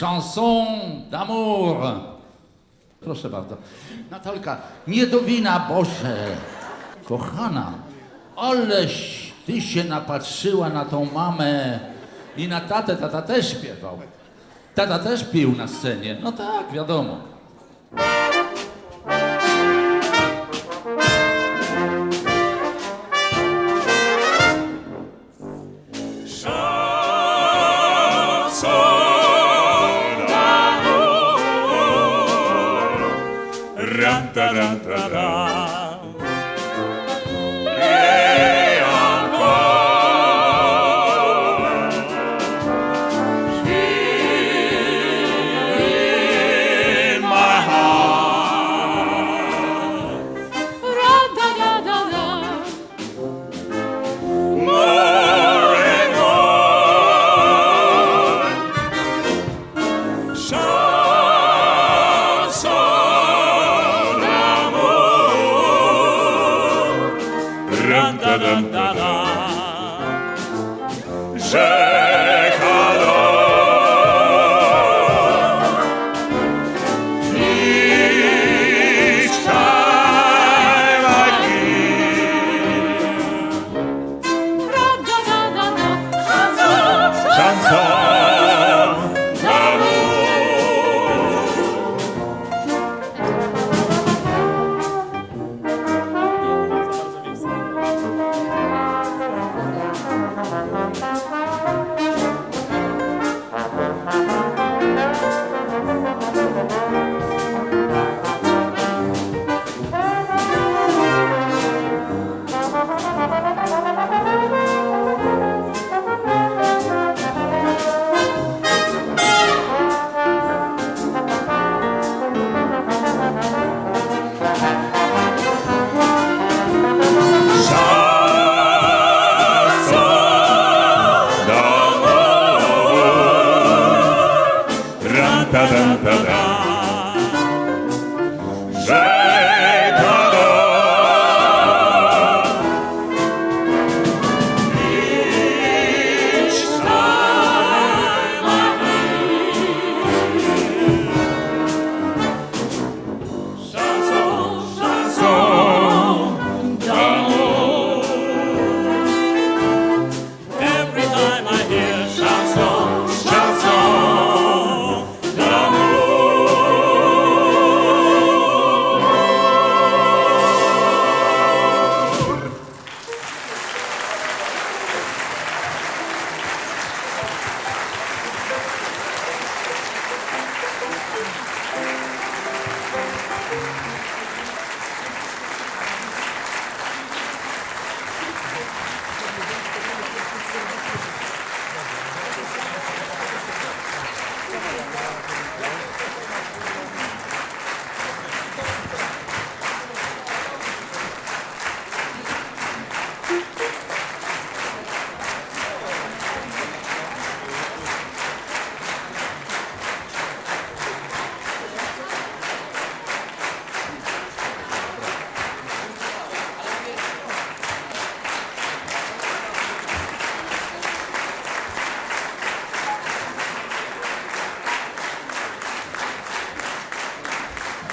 Chanson d'amour. Proszę bardzo. Natalka, nie do wina, Boże. Kochana, aleś ty się napatrzyła na tą mamę i na tatę. Tata też śpiewał. Tata też pił na scenie. No tak, wiadomo. taran, taran, taran. da da da da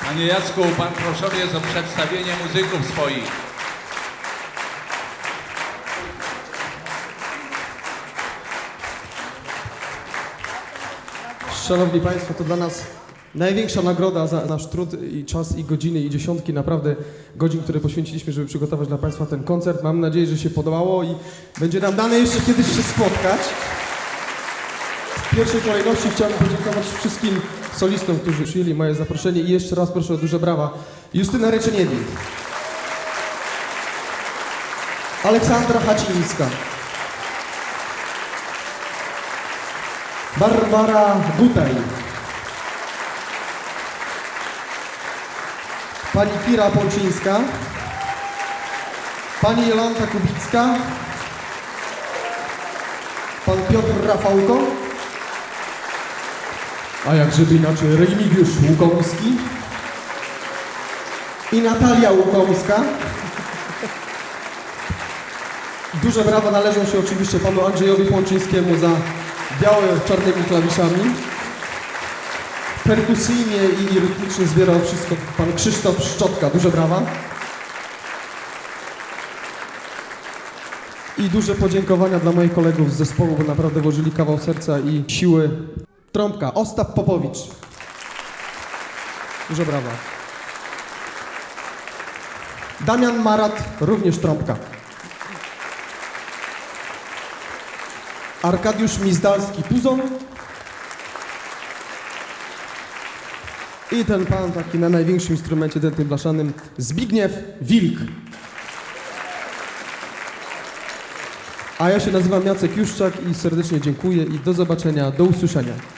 Panie Jacku, pan proszony jest o przedstawienie muzyków swoich. Szanowni Państwo, to dla nas największa nagroda za nasz trud i czas i godziny i dziesiątki naprawdę godzin, które poświęciliśmy, żeby przygotować dla Państwa ten koncert. Mam nadzieję, że się podobało i będzie nam dane jeszcze kiedyś się spotkać. W pierwszej kolejności chciałbym podziękować wszystkim solistom, którzy przyjęli moje zaproszenie i jeszcze raz proszę o duże brawa. Justyna Reczeniewicz. Aleksandra Hacińska. Barbara Gutaj. Pani Kira Pączyńska. Pani Jolanta Kubicka. Pan Piotr Rafałko. A jak żeby inaczej Remigiusz Łukomski. I Natalia Łukomska. Duże brawa należą się oczywiście panu Andrzejowi Płączyńskiemu za białe czarnymi klawiszami. perkusyjnie i rytmicznie zbierał wszystko pan Krzysztof Szczotka. Duże brawa. I duże podziękowania dla moich kolegów z zespołu, bo naprawdę włożyli kawał serca i siły. Trąbka, Ostap Popowicz. Duże brawa. Damian Marat, również trąbka. Arkadiusz Mizdalski, puzon. I ten pan taki na największym instrumencie dętym blaszanym, Zbigniew Wilk. A ja się nazywam Jacek Juszczak i serdecznie dziękuję i do zobaczenia, do usłyszenia.